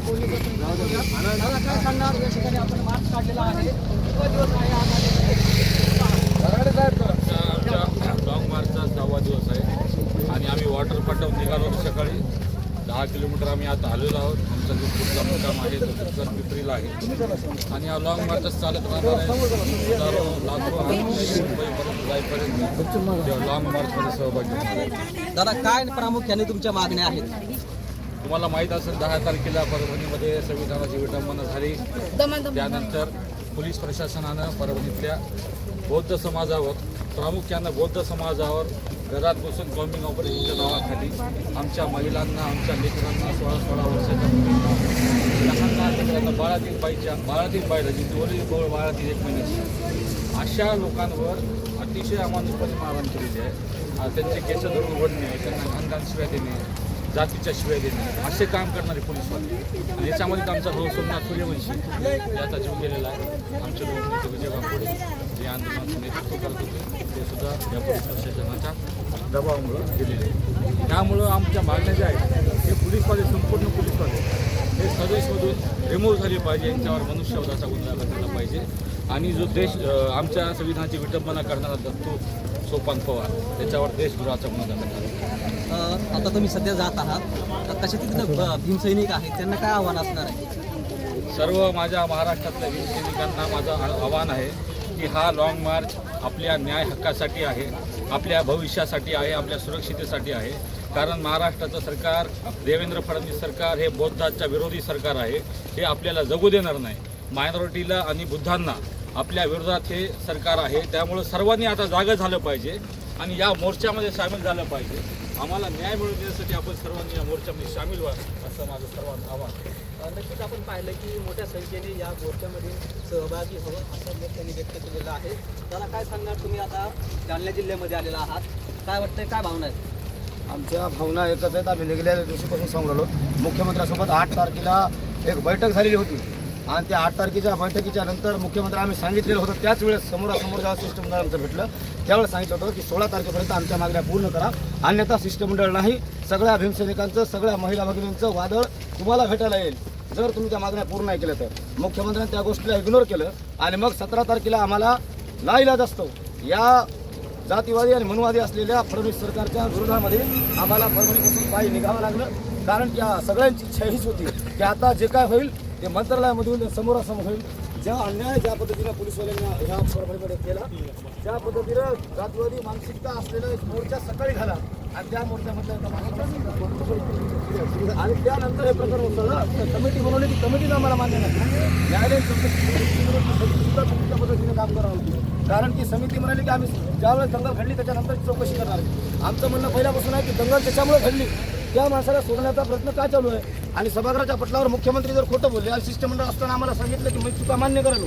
दादा काय सांगणार या ठिकाणी आपण मार्च काढलेला आहे दिवस आहे आज आमच्या लॉंग मार्चचा दहावा दिवस आहे आणि आम्ही वॉटर पाटव निघालो सकाळी दहा किलोमीटर आम्ही आता आलेलो आहोत आमचा जो पुढचा मुक्काम आहे तो पुढचा पिपरीला आहे आणि हा लॉंग मार्चच चालत राहणार आहे हजारो लाखो मुंबईपर्यंत जाईपर्यंत लॉंग मार्चमध्ये सहभागी दादा काय प्रामुख्याने तुमच्या मागण्या आहेत? तुम्हाला माहीत असेल दहा तारखेला परभणीमध्ये संविधानाची विटंबना झाली. त्यानंतर पोलीस प्रशासनानं परभणीतल्या बौद्ध समाजावर प्रामुख्यानं बौद्ध समाजावर घरात बसून कॉम्बिंग ऑपरेशनच्या नावाखाली आमच्या महिलांना आमच्या लेकरांना सोळा सोळा वर्षाच्या मुलींना लहान लहान लेकरांना बाळातील बाईच्या बाळातील बाईला जी चोरी बोळ बाळातील एक महिन्याची. अशा लोकांवर अतिशय अमानुषपणे मारहाण केलेली आहे. त्यांचे केस धरून ओढणे त्यांना घाणघाण शिव्या देणे जातीच्या शिवाय देणे असे काम करणारे पोलीसवाले. आणि याच्यामध्ये आमचा भाऊ सोमनाथ सूर्यवंशी याचा जीव गेलेला आहे. आमचे दोन नेते विजय वाघोडे जे आंदोलनाचं नेतृत्व करत होते ते सुद्धा या पोलीस प्रशासनाच्या दबावामुळं गेलेले आहेत. त्यामुळं आमच्या मागण्या ज्या आहेत हे पोलीसवाले संपूर्ण पोलीसवाले हे सर्व्हिसमधून रिमूव्ह झाले पाहिजे. यांच्यावर मनुष्यवधाचा गुन्हा झाला पाहिजे. आणि जो देश आमच्या संविधानाची विटंबना करणारा दत्तू सोपान पवार त्याच्यावर देशद्रोहाचा गुन्हा दाखल झाला. आता तुम्ही सध्या जात आहात. तर तसे तिथं भीमसैनिक आहेत त्यांना काय आव्हान असणार आहे? सर्व माझ्या महाराष्ट्रातल्या भीमसैनिकांना माझं आव्हान आहे की हा लॉंग मार्च आपल्या न्याय हक्कासाठी आहे आपल्या भविष्यासाठी आहे आपल्या सुरक्षितेसाठी आहे. कारण महाराष्ट्राचं सरकार देवेंद्र फडणवीस सरकार हे बौद्धाच्या विरोधी सरकार आहे हे आपल्याला जगू देणार नाही. मायनॉरिटीला आणि बुद्धांना आपल्या विरोधात हे सरकार आहे त्यामुळं सर्वांनी आता जागं झालं पाहिजे. आणि या मोर्चामध्ये सामील झालं पाहिजे. आम्हाला न्याय मिळवून देण्यासाठी आपण सर्वांनी या मोर्चामध्ये सामील व्हा असं माझं सर्वांचं आव्हान नक्कीच आपण पाहिलं की मोठ्या संख्येने या मोर्चामध्ये सहभागी हवं असं मत त्यांनी व्यक्त केलेलं आहे. त्याला काय सांगणार तुम्ही आता? जालना जिल्ह्यामध्ये आलेला आहात. काय वाटतंय? काय भावना आहेत? आमच्या भावना एकच आहेत. आम्ही निघालेल्या दिवशीपासून सांगू राहिलो. मुख्यमंत्र्यांसोबत आठ तारखेला एक बैठक झालेली होती. आणि त्या आठ तारखेच्या बैठकीच्या नंतर मुख्यमंत्री आम्ही सांगितलेलं होतं त्याच वेळेस समोरासमोर जेव्हा शिष्टमंडळ आमचं भेटलं त्यावेळेस सांगितलं होतं की सोळा तारखेपर्यंत आमच्या मागण्या पूर्ण करा. अन्यथा शिष्टमंडळ नाही. सगळ्या भीमसैनिकांचं सगळ्या महिला भगिनींचं वादळ तुम्हाला भेटायला येईल. जर तुम्ही त्या मागण्या पूर्ण नाही केल्या तर. मुख्यमंत्र्यांनी त्या गोष्टीला इग्नोर केलं आणि मग सतरा तारखेला आम्हाला नाईलाज असतो. या जातीवादी आणि मनवादी असलेल्या फडणवीस सरकारच्या विरोधामध्ये आम्हाला परभणीपासून पायी निघावं लागलं. कारण की सगळ्यांची इच्छा हीच होती की आता जे काय होईल ते मंत्रालयामधून समोरासमोर होईल. ज्या अन्याय ज्या पद्धतीनं पोलिसवाल्यांना ह्या परभणीमध्ये केला त्या पद्धतीनं जातीवादी मानसिकता असलेला एक मोर्चा सकाळी झाला आणि त्या मोर्चामधल्या आणि त्यानंतर हे प्रकरण उचललं कमिटी बनवली की कमिटीनं आम्हाला मान्य नाही. न्यायालयीन चौकशी सुद्धा चुकीच्या पद्धतीने काम करावं होतं कारण की समिती म्हणाली की आम्ही ज्यावेळेस दंगल घडली त्याच्यानंतर चौकशी करणार आहे. आमचं म्हणणं पहिल्यापासून आहे की दंगल त्याच्यामुळे घडली? त्या माणसाला सोडण्याचा प्रयत्न काय चालू आहे? आणि सभागृहाच्या पटलावर मुख्यमंत्री जर खोटं बोलले आणि शिष्टमंडळ असताना आम्हाला सांगितलं की मी चुका मान्य करालो.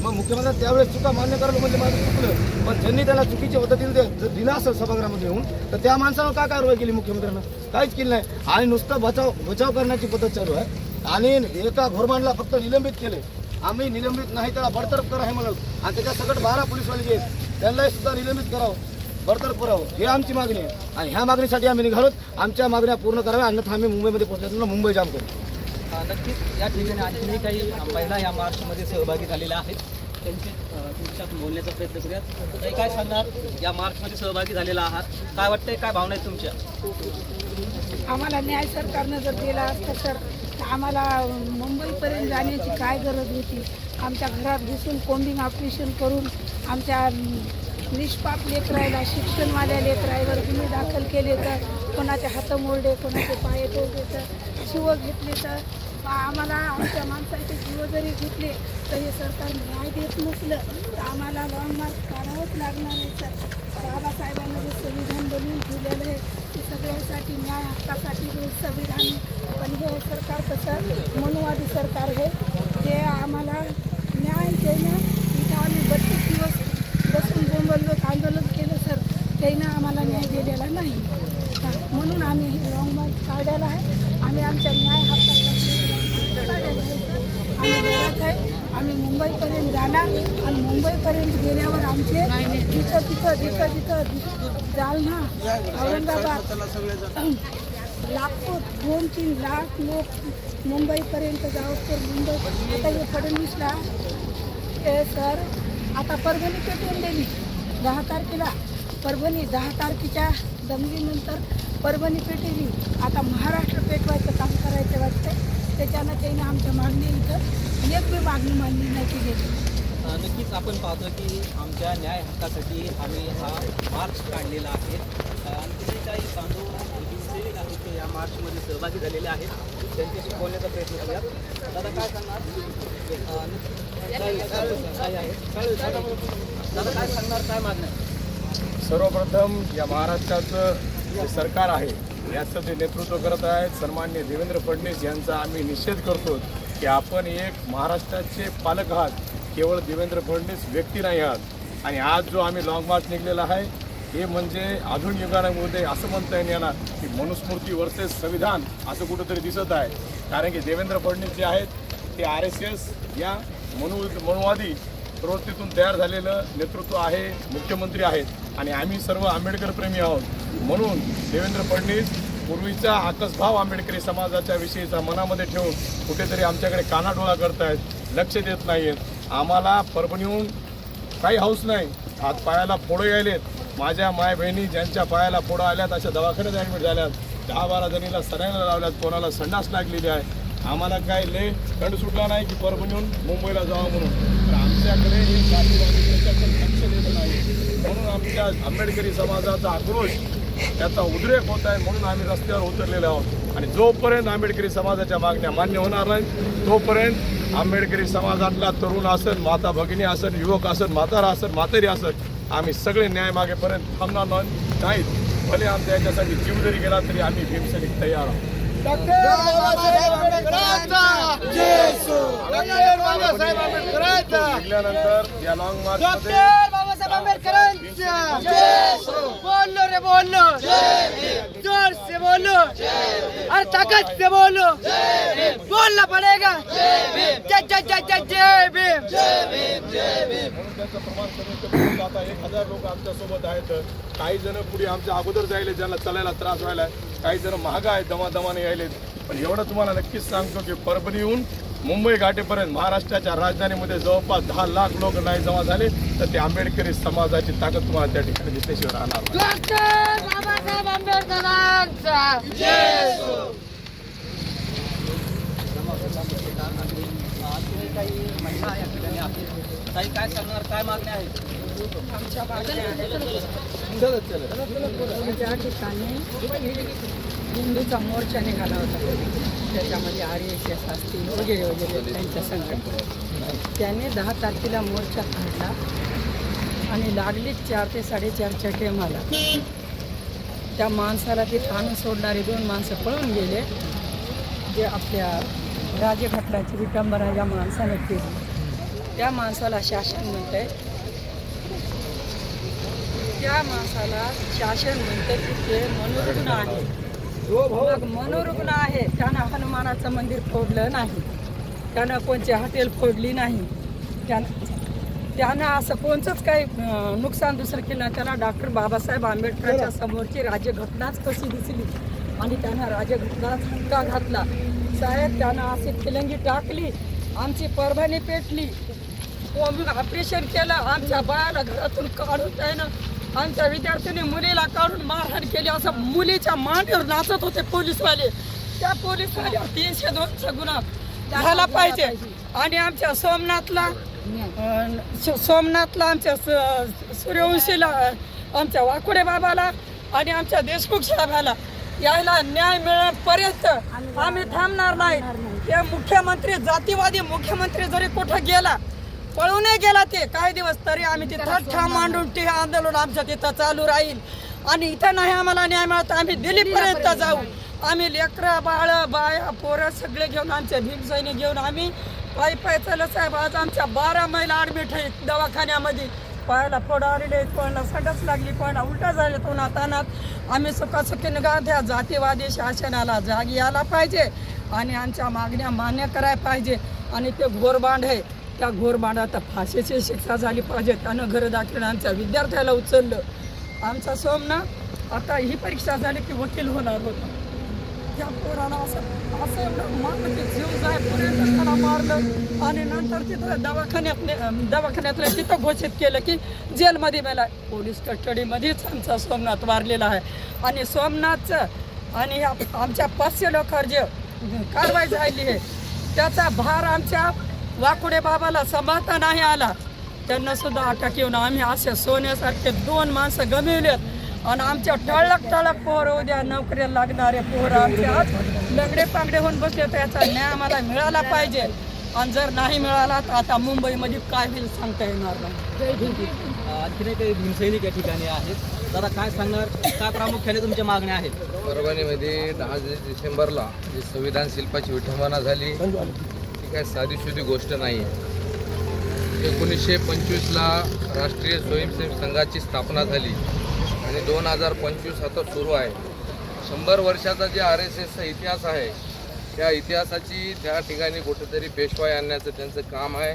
मग मुख्यमंत्री त्यावेळेस चुका मान्य करालो म्हणजे माझं चुकलं. पण ज्यांनी त्याला चुकीच्या पद्धतीने दिला जर दिलं असेल सभागृहामध्ये येऊन तर त्या माणसावर का कारवाई केली मुख्यमंत्र्यांना? काहीच केलं नाही. आणि नुसतं बचाव बचाव करण्याची पद्धत चालू आहे. आणि एका घोरमानला फक्त निलंबित केले आम्ही निलंबित नाही त्याला बडतर्फ करा हे म्हणाल. आणि त्याच्या बारा पोलीसवाले जे आहेत त्यांनाही सुद्धा निलंबित करावं. बडतर्फ करावं ही आमची मागणी आहे. आणि ह्या मागणीसाठी आम्ही निघालोत आमच्या मागण्या पूर्ण कराव्या अन्यथा आम्ही मुंबईमध्ये पोहोचल्यानंतर मुंबई जाम करू. नक्कीच या ठिकाणी आणखीनही काही महिला या मार्चमध्ये सहभागी झालेल्या आहेत. त्यांची तुमच्यात बोलण्याचा प्रयत्न करूयात. काही काय सांगणार? या मार्चमध्ये सहभागी झालेला आहात. काय वाटतंय? काय भावना आहेत तुमच्या? आम्हाला न्याय सरकारनं जर दिला असतं तर आम्हाला मुंबईपर्यंत जाण्याची काय गरज होती? आमच्या घरात घुसून कोंबिंग ऑपरेशन करून आमच्या निष्पाप लेकरायला शिक्षणवाल्या लेकरायवर गुन्हे दाखल केले तर कोणाचे हातमोरडे मोडले कोणाचे पाय तोडले तर शिव घेतले तर आम्हाला आमच्या माणसाचे जीव जरी घेतले तर हे सरकार न्याय देत नसलं तर आम्हाला लॉंग मार्च काढावंच लागणार आहे. सर बाबासाहेबांनी जे संविधान बनवून दिलेलं आहे ते सगळ्यांसाठी न्याय हक्कासाठी हे संविधान. पण हे सरकार कसं मनुवादी सरकार आहे जे आम्हाला न्याय देणं इथं आम्ही बत्तीस दिवस बसून बोंबललो आंदोलन केलं सर त्यांना आम्हाला न्याय दिलेला नाही. म्हणून आम्ही हे लॉंग मार्च काढलेला आहे. आम्ही आमच्या न्याय हक्कासाठी आम्ही घरात आहे आम्ही मुंबईपर्यंत जाणार आणि मुंबईपर्यंत गेल्यावर आमचे तिथं तिथं तिथं तिथं जालना औरंगाबाद लाखो दोन तीन लाख लोक मुंबईपर्यंत जावं तर मुंबई आता हे फडणवीसला सर आता परभणी पेटवून दिली दहा तारखेला. परभणी दहा तारखेच्या दंगलीनंतर परभणी पेटवली आता महाराष्ट्र पेटवायचं काम करायचं वाटतं त्याच्यानं त्याने आमच्या मागणी इथं एक बी मागणी मानली नाही केली अ, नक्कीच आपण पाहतो की आमच्या न्याय हक्कासाठी आम्ही हा मार्च काढलेला आहे आणखी जे काही बांधव आहेत ते या मार्चमध्ये सहभागी झालेले आहेत त्यांच्याशी बोलण्याचा प्रयत्न करूयात दादा काय सांगणार काय- आहे दादा काय सांगणार काय मागणं आहे? सर्वप्रथम या महाराष्ट्राचं जे सरकार आहे याचं जे नेतृत्व करत आहेत सन्मान्य देवेंद्र फडणवीस यांचा आम्ही निषेध करतो की आपण एक महाराष्ट्राचे पालक आहात केवळ देवेंद्र फडणवीस व्यक्ती नाही आहात. आणि आज जो आम्ही लॉंग मार्च निघलेला आहे हे म्हणजे आधुनिक युगामध्ये असं म्हणता येईल याला की मनुस्मृती वर्सेस संविधान असं कुठंतरी दिसत आहे. कारण की देवेंद्र फडणवीस जे आहेत ते आर एस एस या मनु मनुवादी प्रवृत्तीतून तयार झालेलं नेतृत्व आहे मुख्यमंत्री आहेत. आणि आम्ही सर्व आंबेडकर प्रेमी आहोत. म्हणून देवेंद्र फडणवीस पूर्वीचा आकसभाव आंबेडकरी समाजाच्या विषयीचा मनामध्ये ठेवून कुठेतरी आमच्याकडे कानाडोळा करतायत लक्ष देत नाहीत आम्हाला परभणीहून काही हौस नाही. आज पायाला फोडं यायलेत. माझ्या माय बहिणी ज्यांच्या पायाला फोडं आल्यात अशा दवाखान्यात ॲडमिट झाल्यात. दहा बारा जणीला सरायला लावल्यात कोणाला संडास लागलेली आहे. आम्हाला काय लय खंड सुटला नाही की परभणीहून मुंबईला जावं म्हणून. तर आमच्याकडे एक जातीवादी लक्ष देत नाही म्हणून आमच्या आंबेडकरी समाजाचा आक्रोश त्याचा उद्रेक होत आहे म्हणून आम्ही रस्त्यावर उतरलेलो आहोत. आणि जोपर्यंत आंबेडकरी समाजाच्या मागण्या मान्य होणार नाहीत तोपर्यंत आंबेडकरी समाजातला तरुण असन माता भगिनी असन युवक असन म्हातारा असन म्हातारी असन आम्ही सगळे न्याय मागेपर्यंत थांबणार नाही- नाहीत. भले आमच्या याच्यासाठी जीव जरी गेला तरी आम्ही भीमसैनिक तयार आहोत. या लॉंग मार्च बाबासाहेब आंबेडकरांचा बोललो रे बोललो. जोर से बोलो और ताकत से बोलो बोलना पड़ेगा. जय जय जय जय जय भीम. म्हणून त्याचं प्रमाण कमी कमी आता एक हजार लोक आमच्यासोबत आहेत काही जण पुढे आमच्या अगोदर जायले ज्यांना चालायला त्रास व्हायला काही जण महाग आहेत दमादमाने यायलेत. पण एवढं तुम्हाला नक्कीच सांगतो की परभणीहून मुंबई घाटेपर्यंत महाराष्ट्राच्या राजधानीमध्ये जवळपास दहा लाख लोक नाही जमा झाले. तर ते आंबेडकरी समाजाची ताकद तुम्हाला त्या ठिकाणी दिसल्याशिवाय राहणार नाही. डॉक्टर बाबासाहेब आंबेडकरांचा. आणखी काही महिला या ठिकाणी हिंदूचा मोर्चा निघाला होता त्याच्यामध्ये आर्य असतील वगैरे वगैरे त्यांच्या संघटना त्याने दहा तारखेला मोर्चा काढला आणि लागली चार ते साडेचारच्या टेमाला त्या माणसाला ते ठाणं सोडणारे दोन माणसं पळून गेले जे आपल्या राजघटनाची विटंबना या माणसाने केली. त्या माणसाला शासन म्हणत आहे त्या माणसाला शासन म्हणतं की ते मनोरुग्ण आहे मग मनोरुग्ण आहे. त्यानं हनुमानाचं मंदिर फोडलं नाही. त्यानं कोणची हॉटेल फोडली नाही. त्यानं त्यानं असं कोणचंच काही नुकसान दुसरं केलं. त्याला डॉक्टर बाबासाहेब आंबेडकरांच्या समोरची राज्यघटनाच कशी दिसली? आणि त्यानं राज्यघटनाच हक्का घातला. साहेब त्यानं अशी फिलंगी टाकली. आमची परभणी पेटली. ऑपरेशन केलं? आमच्या बायाला घरातून काढून त्यानं आमच्या विद्यार्थ्यांनी मुलीला काढून मारहाण केली. असं मुलीच्या मांडीवर नाचत होते पोलीसवाले. त्या पोलीसवाल्यावर तीनशे दोनशे गुन्हा झाला पाहिजे. आणि आमच्या सोमनाथला सोमनाथला आमच्या स- सूर्यवंशीला आमच्या वाकुडे बाबाला आणि आमच्या देशमुख साहेबाला यायला न्याय मिळेपर्यंत आम्ही थांबणार नाही. ते मुख्यमंत्री जातीवादी मुख्यमंत्री जरी कुठं गेला पळूनही गेला ते. काही दिवस तरी आम्ही तिथं ठाम मांडून ते आंदोलन आमचं तिथं चालू राहील. आणि इथं नाही आम्हाला न्याय मिळत. आम्ही दिल्लीपर्यंत जाऊ. आम्ही लेकरं बाळ बाया पोरं सगळे घेऊन आमच्या भीमसैनी घेऊन आम्ही पायी पायी चालत साहेब आज आमच्या बारा महिला ॲडमिट आहेत दवाखान्यामध्ये. पायाला फोड आलेले आहेत कोणाला सडच लागली कोणाला उलटा झाले कोणा तानात. आम्ही सुखासुखीने गाध्या जातीवादी शासनाला जागी यायला पाहिजे. आणि आमच्या मागण्या मान्य करायला पाहिजे. आणि ते घोरबांड आहे. त्या घोरबांडात फाशीची शिक्षा झाली पाहिजे. त्यानं घर दाखवून विद्यार्थ्याला उचललं. आमचा सोमना आता ही परीक्षा झाली की वकील होणार होता. त्या पोराला असं असं एवढं मारलं की जीव जायपर्यंत त्याला मारलं आणि नंतर तिथं दवाखान्यात दवाखान्यातलं तिथं घोषित केलं की जेलमध्ये मेला पोलीस कस्टडीमध्येच आमचा सोमनाथ वारलेला आहे. आणि सोमनाथचं आणि ह्या आमच्या पाचशे लोकांवर जे कारवाई झाली आहे त्याचा भार आमच्या वाकुडे बाबाला सांभाळता नाही आला. त्यांना सुद्धा अटक येऊन आम्ही असे सोन्यासारखे दोन माणसं गमिवलेत आणि आमच्या टळक टळक पोर उद्या नोकरीला लागणारे पोर आमचे आज लंगडे पांगडे होऊन बसले तर याचा न्याय आम्हाला मिळाला पाहिजे. आणि जर नाही मिळाला तर आता मुंबईमध्ये काय होईल सांगता येणार नाही. आणखीनही काही भीमसैनिक या ठिकाणी आहेत. दादा काय सांगणार? काय प्रामुख्याने तुमच्या मागण्या आहेत? परभणीमध्ये दहा डिसेंबरला जी संविधान शिल्पाची विठंबना झाली काय साधीसुधी गोष्ट नाही आहे. एकोणीसशे पंचवीसला राष्ट्रीय स्वयंसेवक संघाची स्थापना झाली आणि दोन हजार पंचवीस आता सुरू आहे. शंभर वर्षाचा जे आर एस एसचा इतिहास आहे त्या इतिहासाची त्या ठिकाणी कुठेतरी पेशवाई आणण्याचं त्यांचं काम आहे.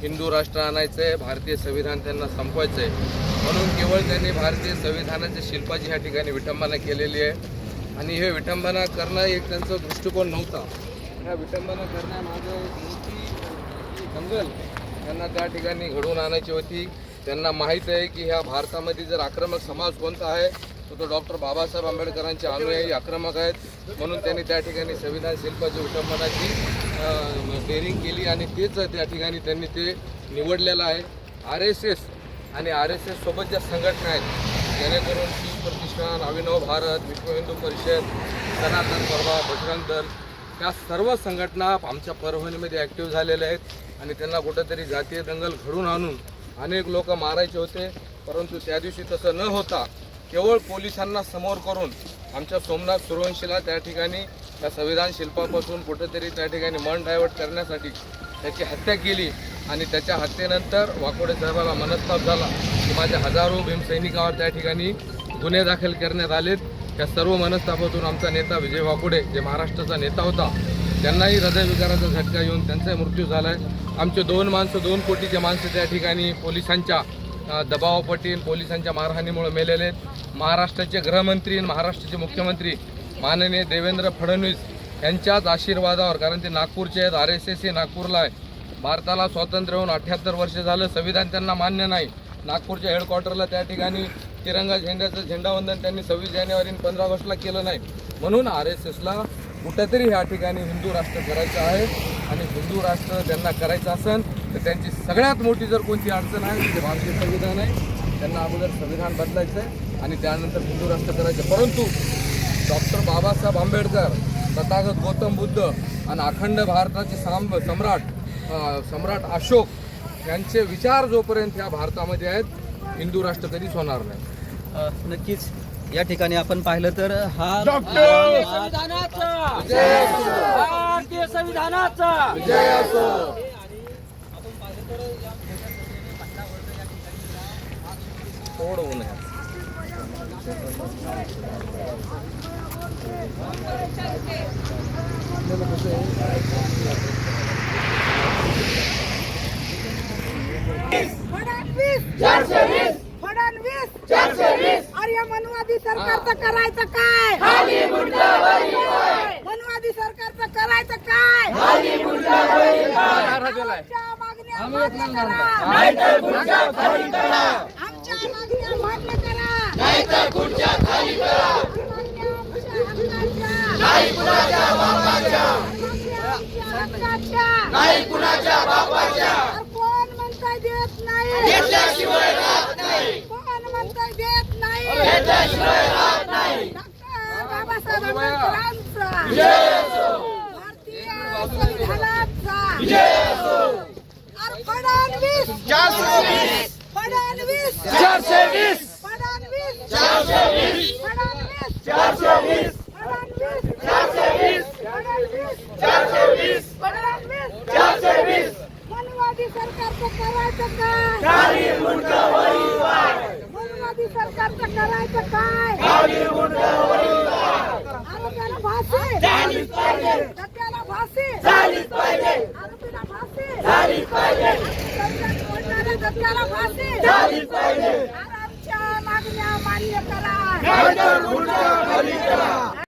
हिंदू राष्ट्र आणायचं आहे भारतीय संविधान त्यांना संपवायचं आहे म्हणून केवळ त्यांनी भारतीय संविधानाच्या शिल्पाची ह्या ठिकाणी विटंबना केलेली आहे. आणि हे विटंबना करणं एक त्यांचा दृष्टिकोन नव्हता. ह्या विटंबना करण्यामागे मोठी दंगल त्यांना त्या ठिकाणी घडवून आणायची होती. त्यांना माहीत आहे की ह्या भारतामध्ये जर आक्रमक समाज कोणता आहे तर तो डॉक्टर बाबासाहेब आंबेडकरांचे अनुयायी आक्रमक आहेत. म्हणून त्यांनी त्या ठिकाणी संविधान शिल्पाची विटंबनाची डेअरिंग केली आणि तेच त्या ठिकाणी त्यांनी ते निवडलेलं आहे. आर एस एस आणि आर एस एस सोबत ज्या संघटना आहेत जेणेकरून शिव प्रतिष्ठान अभिनव भारत विश्व हिंदू परिषद सनातन परवा बजरंग दल त्या सर्व संघटना आमच्या परभणीमध्ये ॲक्टिव्ह झालेल्या आहेत आणि त्यांना कुठंतरी जातीय दंगल घडून आणून अनेक लोक मारायचे होते. परंतु त्या दिवशी तसं न होता केवळ पोलिसांना समोर करून आमच्या सोमनाथ सुरवंशीला त्या ठिकाणी त्या संविधान शिल्पापासून कुठेतरी त्या ठिकाणी मन डायवर्ट करण्यासाठी त्याची हत्या केली आणि त्याच्या हत्येनंतर वाकोडे साहेबाला मनस्ताप झाला की माझ्या हजारो भीमसैनिकावर त्या ठिकाणी गुन्हे दाखल करण्यात आलेत. या सर्व मनस्तापातून आमचा नेता विजय वाकुडे जे महाराष्ट्राचा नेता होता त्यांनाही हृदयविकाराचा झटका येऊन त्यांचाही मृत्यू झाला आहे आमचे दोन माणसं दोन कोटीचे माणसं त्या ठिकाणी पोलिसांच्या अ, दबावापटील पोलिसांच्या मारहाणीमुळे मेलेले आहेत. महाराष्ट्राचे गृहमंत्री आणि महाराष्ट्राचे मुख्यमंत्री माननीय देवेंद्र फडणवीस यांच्याच आशीर्वादावर कारण ते नागपूरचे आहेत आर एस एस हे नागपूरला आहे. भारताला स्वातंत्र्य होऊन अठ्ठ्याहत्तर वर्ष झालं संविधान त्यांना मान्य नाही. नागपूरच्या हेडक्वार्टरला त्या ठिकाणी तिरंगा झेंड्याचं झेंडावंदन त्यांनी सव्वीस जानेवारी आणि पंधरा ऑगस्टला केलं नाही. म्हणून आर एस एसला कुठेतरी ह्या ठिकाणी हिंदू राष्ट्र करायचं आहे आणि हिंदू राष्ट्र त्यांना करायचं असेल तर त्यांची सगळ्यात मोठी जर कोणती अडचण आहे म्हणजे ते भारतीय संविधान आहे त्यांना अगोदर संविधान बदलायचं आहे आणि त्यानंतर हिंदू राष्ट्र करायचं. परंतु डॉक्टर बाबासाहेब आंबेडकर तथागत गौतम बुद्ध आणि अखंड भारताचे साम सम्राट सम्राट अशोक यांचे विचार जोपर्यंत या भारतामध्ये आहेत हिंदू राष्ट्र कधीच होणार नाही. अ, नक्कीच. या ठिकाणी आपण पाहिलं तर हा भारतीय संविधानाचा. थोडं ऊन आहे चारशे वीस फडणवीस चारशे वीस अरे मनवादी सरकारचं करायचं काय? मनवादी सरकारचं करायचं काय? आमच्या मागण्या मान्य करा. आमच्या मागण्या मान्य करा. नाहीतर खुर्च्या खाली करा. नाही कुणाच्या बापाच्या. कोण म्हणताय देत नाही घेतल्याशिवाय राहत नाही. कोण बाबासाहेब आंबेडकरांचा भारतीय संविधानाचा. फडणवीस. फडणवीस. फडणवीस. फडणवीस. फडणवीस. फडणवीस. फडणवीस. मनवादी सरकारचं करायचं काय मनवादी सरकारचं करायचं काय आरोग्याला फाशी सत्याला फाशी आरोपीला फाशी सत्याला फाशी. आमच्या मागण्या मान्य करा.